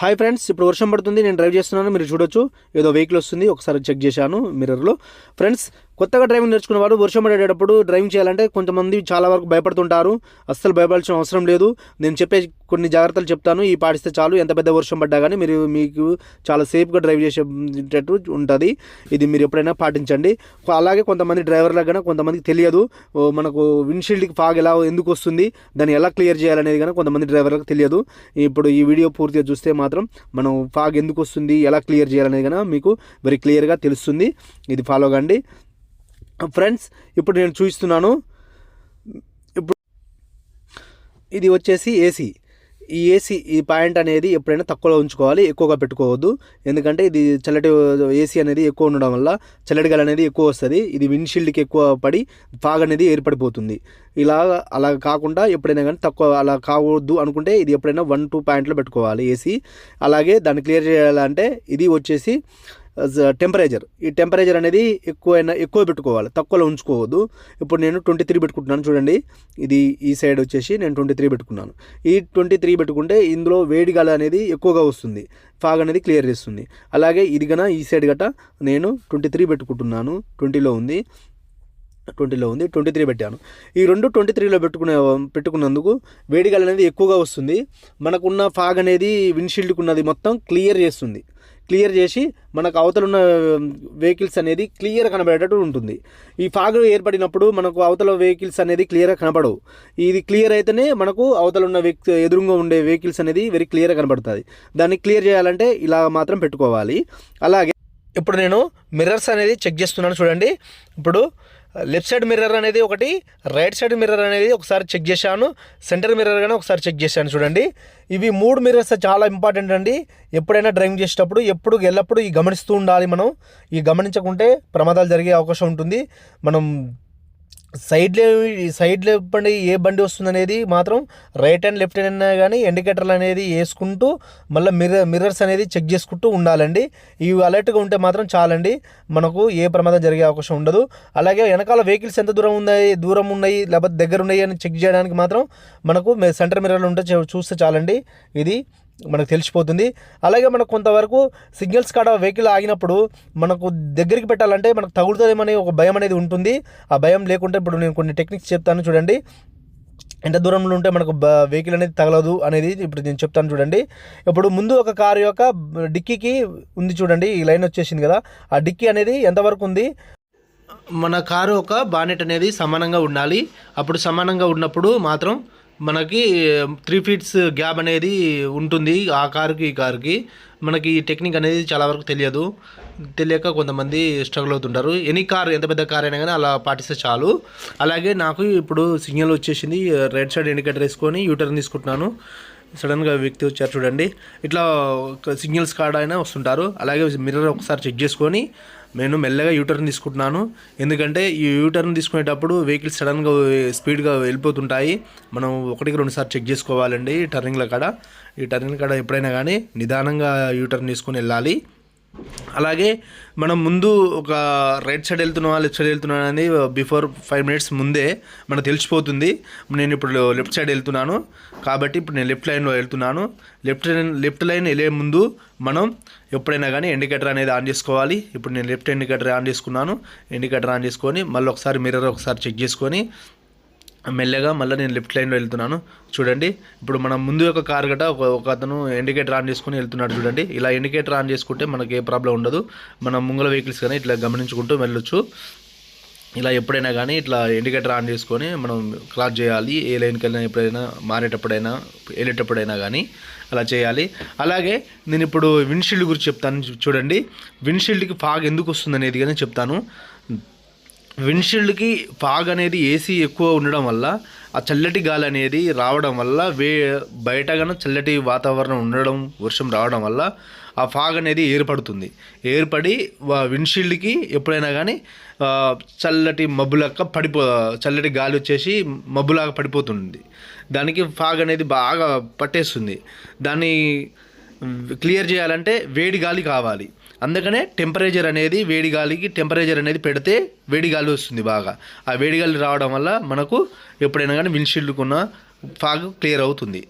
Hi friends ఇప్పుడు వర్షం పడుతుంది నేను డ్రైవ్ చేస్తున్నాను మీరు చూడొచ్చు. ఏదో వెహికల్ వస్తుంది ఒకసారి చెక్ చేశాను మిర్రర్లో ఫ్రెండ్స్ కొత్తగా డ్రైవింగ్ నేర్చుకున్నవాడు వర్షం పడేటప్పుడు డ్రైవింగ్ చేయాలంటే కొంతమంది చాలా వరకు భయపడుతుంటారు. అస్సలు భయపడాల్సిన అవసరం లేదు. నేను చెప్పే కొన్ని జాగ్రత్తలు చెప్తాను. ఈ పాటిస్తే చాలు. ఎంత పెద్ద వర్షం పడ్డా కానీ మీరు మీకు చాలా సేఫ్గా డ్రైవ్ చేసేటట్టు ఉంటుంది. ఇది మీరు ఎప్పుడైనా పాటించండి. అలాగే కొంతమంది డ్రైవర్లకు కానీ కొంతమందికి తెలియదు. ఓ మనకు విండ్షీల్డ్కి ఫాగ్ ఎలా ఎందుకు వస్తుంది దాన్ని ఎలా క్లియర్ చేయాలనేది కానీ కొంతమంది డ్రైవర్లకు తెలియదు. ఇప్పుడు ఈ వీడియో పూర్తిగా చూస్తే మాత్రం మనం ఫాగ్ ఎందుకు వస్తుంది ఎలా క్లియర్ చేయాలనేది కానీ మీకు వెరీ క్లియర్గా తెలుస్తుంది. ఇది ఫాలో కండి. ఫ్రెండ్స్ ఇప్పుడు నేను చూపిస్తున్నాను ఇప్పుడు ఇది వచ్చేసి ఏసీ ఈ ఏసీ ఈ పాయింట్ అనేది ఎప్పుడైనా తక్కువలో ఉంచుకోవాలి ఎక్కువగా పెట్టుకోవద్దు. ఎందుకంటే ఇది చల్లటి ఏసీ అనేది ఎక్కువ ఉండడం వల్ల చల్లటి గాలి అనేది ఎక్కువ వస్తుంది. ఇది విండ్షీల్డ్కి ఎక్కువ పడి ఫాగ్ అనేది ఏర్పడిపోతుంది. ఇలా అలా కాకుండా ఎప్పుడైనా కానీ తక్కువ అలా కావద్దు అనుకుంటే ఇది ఎప్పుడైనా వన్ టూ పాయింట్లో పెట్టుకోవాలి ఏసీ అలాగే దాన్ని క్లియర్ చేయాలంటే ఇది వచ్చేసి టెంపరేచర్ ఈ టెంపరేచర్ అనేది ఎక్కువైనా ఎక్కువ పెట్టుకోవాలి. తక్కువలో ఉంచుకోవద్దు. ఇప్పుడు నేను ట్వంటీ త్రీ పెట్టుకుంటున్నాను చూడండి. ఇది ఈ సైడ్ వచ్చేసి నేను ట్వంటీ త్రీ పెట్టుకున్నాను. ఈ ట్వంటీ త్రీ పెట్టుకుంటే ఇందులో వేడి గాలి అనేది ఎక్కువగా వస్తుంది. ఫాగ్ అనేది క్లియర్ చేస్తుంది. అలాగే ఇది గన ఈ సైడ్ గట నేను ట్వంటీ త్రీ పెట్టుకుంటున్నాను. ట్వంటీలో ఉంది. ట్వంటీలో ఉంది. ట్వంటీ త్రీ పెట్టాను. ఈ రెండు ట్వంటీ త్రీలో పెట్టుకునే పెట్టుకున్నందుకు వేడిగాలి అనేది ఎక్కువగా వస్తుంది. మనకున్న ఫాగ్ అనేది విండ్షీల్డ్కి ఉన్నది మొత్తం క్లియర్ చేస్తుంది. క్లియర్ చేసి మనకు అవతల ఉన్న వెహికల్స్ అనేది క్లియర్ కనబడేటట్టు ఉంటుంది. ఈ ఫాగ్ ఏర్పడినప్పుడు మనకు అవతల వెహికల్స్ అనేది క్లియర్గా కనబడవు ఇది క్లియర్ అయితేనే మనకు అవతల ఉన్న వ్యక్తి ఎదురుగా ఉండే వెహికల్స్ అనేది వెరీ క్లియర్గా కనబడుతుంది. దాన్ని క్లియర్ చేయాలంటే ఇలా మాత్రం పెట్టుకోవాలి. అలాగే ఇప్పుడు నేను మిర్రర్స్ అనేది చెక్ చేస్తున్నాను చూడండి. ఇప్పుడు లెఫ్ట్ సైడ్ మిర్రర్ అనేది ఒకటి రైట్ సైడ్ మిర్రర్ అనేది ఒకసారి చెక్ చేశాను సెంటర్ మిర్రర్ కానీ ఒకసారి చెక్ చేశాను చూడండి. ఇవి మూడు మిర్రర్స్ చాలా ఇంపార్టెంట్ అండి. ఎప్పుడైనా డ్రైవింగ్ చేసేటప్పుడు ఎప్పుడు ఎల్లప్పుడూ ఈ గమనిస్తూ ఉండాలి మనం. ఈ గమనించకుంటే ప్రమాదాలు జరిగే అవకాశం ఉంటుంది. మనం సైడ్లో సైడ్లో బండి ఏ బండి వస్తుంది అనేది మాత్రం రైట్ హ్యాండ్ లెఫ్ట్ హ్యాండ్ అయినా కానీ ఇండికేటర్లు అనేది వేసుకుంటూ మళ్ళీ మిర్రర్ మిర్రర్స్ అనేది చెక్ చేసుకుంటూ ఉండాలండి. ఇవి అలర్ట్గా ఉంటే మాత్రం చాలండి. మనకు ఏ ప్రమాదం జరిగే అవకాశం ఉండదు. అలాగే వెనకాల వెహికల్స్ ఎంత దూరం ఉన్నాయి దూరం ఉన్నాయి లేకపోతే దగ్గర ఉన్నాయి అని చెక్ చేయడానికి మాత్రం మనకు సెంటర్ మిర్రర్లు ఉంటే చూస్తే చాలండి. ఇది మనకు తెలిసిపోతుంది. అలాగే మనకు కొంతవరకు సిగ్నల్స్ కాడ వెహికల్ ఆగినప్పుడు మనకు దగ్గరికి పెట్టాలంటే మనకు తగులుతుందేమనే ఒక భయం అనేది ఉంటుంది. ఆ భయం లేకుంటే ఇప్పుడు నేను కొన్ని టెక్నిక్స్ చెప్తాను చూడండి. ఎంత దూరంలో ఉంటే మనకు వెహికల్ అనేది తగలదు అనేది ఇప్పుడు నేను చెప్తాను చూడండి. ఇప్పుడు ముందు ఒక కారు యొక్క డిక్కీకి ఉంది చూడండి. ఈ లైన్ వచ్చేసింది కదా. ఆ డిక్కీ అనేది ఎంతవరకు ఉంది? మన కారు ఒక బానెట్ అనేది సమానంగా ఉండాలి. అప్పుడు సమానంగా ఉన్నప్పుడు మాత్రం మనకి త్రీ ఫీట్స్ గ్యాప్ అనేది ఉంటుంది ఆ కారుకి ఈ కారుకి. మనకి ఈ టెక్నిక్ అనేది చాలా వరకు తెలియదు. తెలియక కొంతమంది స్ట్రగుల్ అవుతుంటారు. ఎనీ కార్ ఎంత పెద్ద కార్ అయినా కానీ అలా పాటిస్తే చాలు. అలాగే నాకు ఇప్పుడు సిగ్నల్ వచ్చేసింది. రైట్ సైడ్ ఇండికేటర్ వేసుకొని యూటర్న్ తీసుకుంటున్నాను. సడన్గా వ్యక్తి వచ్చారు చూడండి. ఇట్లా సిగ్నల్స్ కాడ అయినా వస్తుంటారు. అలాగే మిర్రర్ ఒకసారి చెక్ చేసుకొని నేను మెల్లగా యూటర్న్ తీసుకుంటున్నాను. ఎందుకంటే ఈ యూటర్న్ తీసుకునేటప్పుడు వెహికల్స్ సడన్గా స్పీడ్గా వెళ్ళిపోతుంటాయి. మనం ఒకటికి రెండుసార్లు చెక్ చేసుకోవాలండి టర్నింగ్ల కాడ. ఈ టర్నింగ్ల కాడ ఎప్పుడైనా కానీ నిదానంగా యూటర్న్ తీసుకొని వెళ్ళాలి. అలాగే మనం ముందు ఒక రైట్ సైడ్ వెళ్తున్నావా లెఫ్ట్ సైడ్ వెళ్తున్నా అని బిఫోర్ ఫైవ్ మినిట్స్ ముందే మనకు తెలిసిపోతుంది. నేను ఇప్పుడు లెఫ్ట్ సైడ్ వెళ్తున్నాను. కాబట్టి ఇప్పుడు నేను లెఫ్ట్ లైన్లో వెళ్తున్నాను. లెఫ్ట్ లైన్ లెఫ్ట్ లైన్ వెళ్ళే ముందు మనం ఎప్పుడైనా కానీ ఇండికేటర్ అనేది ఆన్ చేసుకోవాలి. ఇప్పుడు నేను లెఫ్ట్ ఇండికేటర్ ఆన్ చేసుకున్నాను. ఇండికేటర్ ఆన్ చేసుకొని మళ్ళీ ఒకసారి మిర్రర్ ఒకసారి చెక్ చేసుకొని మెల్లగా మళ్ళీ నేను లెఫ్ట్ లైన్లో వెళ్తున్నాను. చూడండి ఇప్పుడు మనం ముందు ఒక కార్ గట ఒక ఒక అతను ఇండికేటర్ ఆన్ చేసుకుని వెళ్తున్నాడు చూడండి. ఇలా ఇండికేటర్ ఆన్ చేసుకుంటే మనకి ఏ ప్రాబ్లం ఉండదు. మనం ముంగల వెహికల్స్ కానీ ఇట్లా గమనించుకుంటూ వెళ్ళొచ్చు. ఇలా ఎప్పుడైనా కానీ ఇట్లా ఇండికేటర్ ఆన్ చేసుకొని మనం క్రాస్ చేయాలి. ఏ లైన్కి వెళ్ళినా ఎప్పుడైనా మారేటప్పుడైనా వెళ్ళేటప్పుడైనా కానీ అలా చేయాలి. అలాగే నేను ఇప్పుడు విండ్షీల్డ్ గురించి చెప్తాను చూడండి. విండ్షీల్డ్కి ఫాగ్ ఎందుకు వస్తుంది అనేది కానీ చెప్తాను. విండ్షీల్డ్కి ఫాగ్ అనేది ఏసీ ఎక్కువ ఉండడం వల్ల ఆ చల్లటి గాలి అనేది రావడం వల్ల వే బయట కన్నా చల్లటి వాతావరణం ఉండడం వర్షం రావడం వల్ల ఆ ఫాగ్ అనేది ఏర్పడుతుంది. ఏర్పడి విండ్షీల్డ్కి ఎప్పుడైనా కానీ చల్లటి మబ్బులక్క పడిపో చల్లటి గాలి వచ్చేసి మబ్బులాగా పడిపోతుంది. దానికి ఫాగ్ అనేది బాగా పట్టేస్తుంది. దాన్ని క్లియర్ చేయాలంటే వేడి గాలి కావాలి. అందుకనే టెంపరేచర్ అనేది వేడి గాలికి టెంపరేచర్ అనేది పెడితే వేడి గాలి వస్తుంది బాగా. ఆ వేడి గాలి రావడం వల్ల మనకు ఎప్పుడైనా కానీ విండ్షీల్డ్కున్న ఫాగ్ క్లియర్ అవుతుంది.